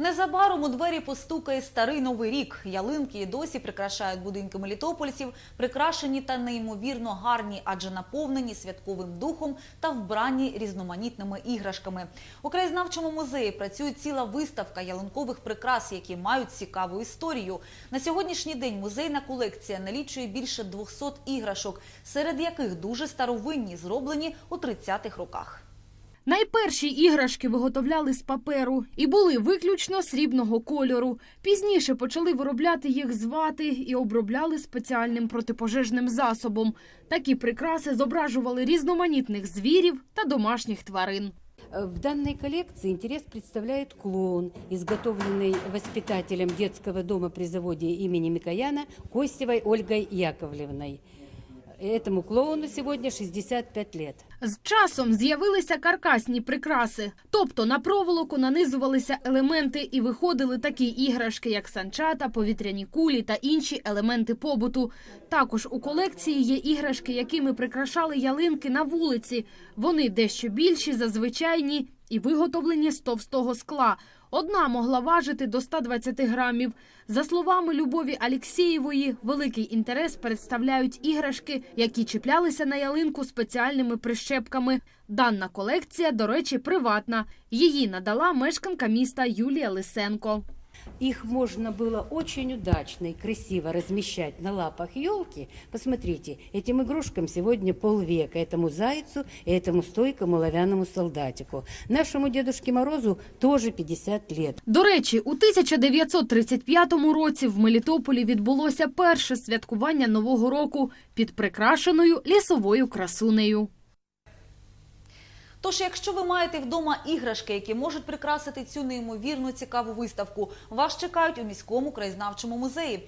Незабаром у двері постукає старий новий рік. Ялинки і досі прикрашають будинки мелітопольців, прикрашені та неймовірно гарні, адже наповнені святковим духом та вбрані різноманітними іграшками. У краєзнавчому музеї працює ціла виставка ялинкових прикрас, які мають цікаву історію. На сьогоднішній день музейна колекція налічує більше 200 іграшок, серед яких дуже старовинні, зроблені у 30-х роках. Найперші іграшки виготовляли з паперу і були виключно срібного кольору. Пізніше почали виробляти їх з вати і обробляли спеціальним протипожежним засобом. Такі прикраси зображували різноманітних звірів та домашніх тварин. В данной коллекции интерес представляет клоун, изготовленный воспитателем детского дома при заводе имени Микояна Костевой Ольгой Яковлевной. Этому клоуну сегодня 65 лет. З часом з'явилися каркасні прикраси, тобто на проволоку нанизувалися елементи і виходили такі іграшки, як санчата, повітряні кулі та інші елементи побуту. Також у колекції є іграшки, якими прикрашали ялинки на вулиці. Вони дещо більші за звичайні і виготовлені з товстого скла. Одна могла важити до 120 грамів. За словами Любові Алєксєєвої, великий інтерес представляють іграшки, які чіплялися на ялинку спеціальними прищепками. Дана колекція, до речі, приватна. Її надала мешканка міста Юлія Лисенко. Их можно было очень удачно и красиво размещать на лапах елки. Посмотрите, этим игрушкам сегодня полвека, этому зайцу и этому стойкому оловянному солдатику. Нашему Дедушке Морозу тоже 50 лет. До речі, у 1935 році в Мелітополі відбулося перше святкування Нового року під прикрашеною лісовою красунею. Тож, якщо ви маєте вдома іграшки, які можуть прикрасити цю неймовірно цікаву виставку, вас чекають у міському краєзнавчому музеї.